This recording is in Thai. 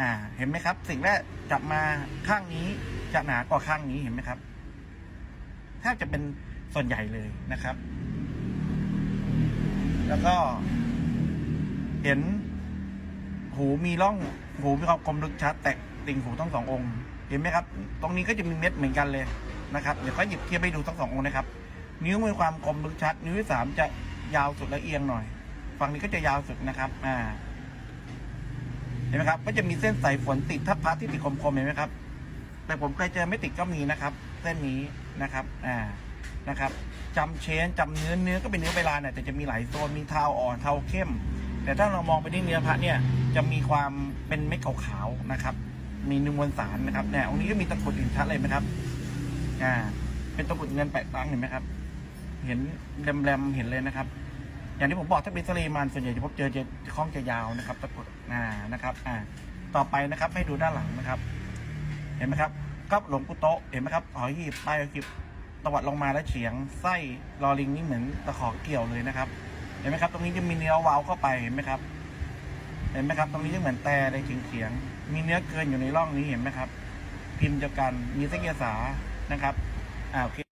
อ่า เห็นไหมครับ สิ่งแรกจับมาข้างนี้จะหนากว่าข้างนี้เห็นไหมครับแทบจะเป็นส่วนใหญ่เลยนะครับ แล้วก็ เห็น หูมีร่อง หูมีความคมลึกชัด แตกติ่งหูทั้งสององค์ เห็นไหมครับ ตรงนี้ก็จะมีเม็ดเหมือนกันเลยนะครับ เดี๋ยวก็หยิบเทียบให้ดูทั้งสององค์นะครับ นิ้วมีความคมลึกชัด นิ้วที่สามจะยาวสุดและเอียงหน่อย ฝั่งนี้ก็จะยาวสุดนะครับ อ่า เห็นไหมครับก็จะมีเส้นสายฝนติดทับพระที่ติดคมๆเห็นไหมครับ แต่ผมเคยเจอไม่ติดก็มีนะครับ เส้นนี้นะครับอ่านะครับจำเชนจำเนื้อเนื้อก็เป็นเนื้อเวลาเนี่ยแต่จะมีหลายโซนมีเทาอ่อนเทาเข้ม แต่ถ้าเรามองไปที่เนื้อพระเนี่ยจะมีความเป็นเม็ดขาวๆนะครับ มีนูมวลสารนะครับเนี่ยองค์นี้ก็มีตะกรุดเห็นชัดเลยไหมครับอ่าเป็นตะกรุดเงินแปะตังเห็นไหมครับ เห็นแรมๆเห็นเลยนะครับ อย่างที่ผมบอกถ้าเป็นทะเลมันส่วนใหญ่จะพบเจอจะคล้องจะยาวนะครับตะกรุด อ่านะครับอ่าต่อไปนะครับให้ดูด้านหลังนะครับ เห็นไหมครับก็หลวงปู่โตะเห็นไหมครับหอยหีบป้ายหอยหีบตวัดลงมาแล้วเฉียงไส้ลอลิงนี่เหมือนตะขอเกี่ยวเลยนะครับ เห็นไหมครับ ตรงนี้จะมีเนื้อวาวเข้าไปเห็นไหมครับ เห็นไหมครับ ตรงนี้จะเหมือนแต่เลยเฉียงเฉียงมีเนื้อเกินอยู่ในร่องนี้เห็นไหมครับ พิมพ์เดียวกันมีเส้นเกียสานะครับอ่าโอเค